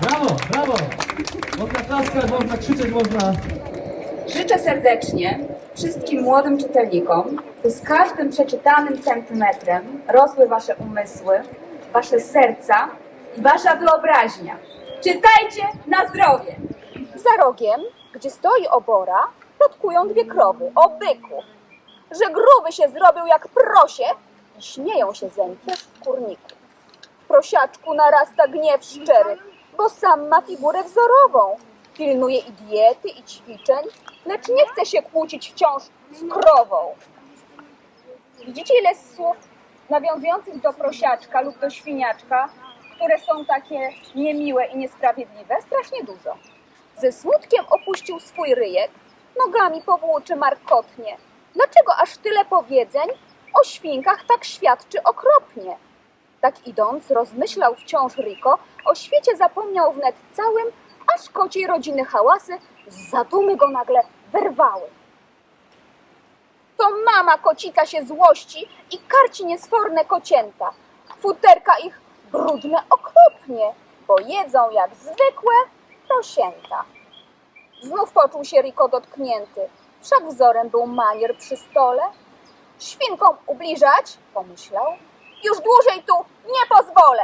Brawo, brawo! Można klaskać, można krzyczeć, można... Życzę serdecznie wszystkim młodym czytelnikom, by z każdym przeczytanym centymetrem rosły wasze umysły, wasze serca i wasza wyobraźnia. Czytajcie na zdrowie! Za rogiem, gdzie stoi obora, plotkują dwie krowy o byku, że gruby się zrobił jak prosie i śmieją się zeń w kurniku. W prosiaczku narasta gniew szczery, bo sam ma figurę wzorową. Pilnuje i diety, i ćwiczeń, lecz nie chce się kłócić wciąż z krową. Widzicie ile słów nawiązujących do prosiaczka lub do świniaczka, które są takie niemiłe i niesprawiedliwe? Strasznie dużo. Ze smutkiem opuścił swój ryjek, nogami powłóczy markotnie. Dlaczego aż tyle powiedzeń o świnkach tak świadczy okropnie? Tak idąc, rozmyślał wciąż Riko, o świecie zapomniał wnet całym, aż kociej rodziny hałasy z zadumy go nagle wyrwały. To mama kocica się złości i karci niesforne kocięta. Futerka ich brudne okropnie, bo jedzą jak zwykłe prosięta. Znów poczuł się Riko dotknięty, wszak był manier przy stole. Świnkom ubliżać, pomyślał, już dłużej tu nie pozwolę.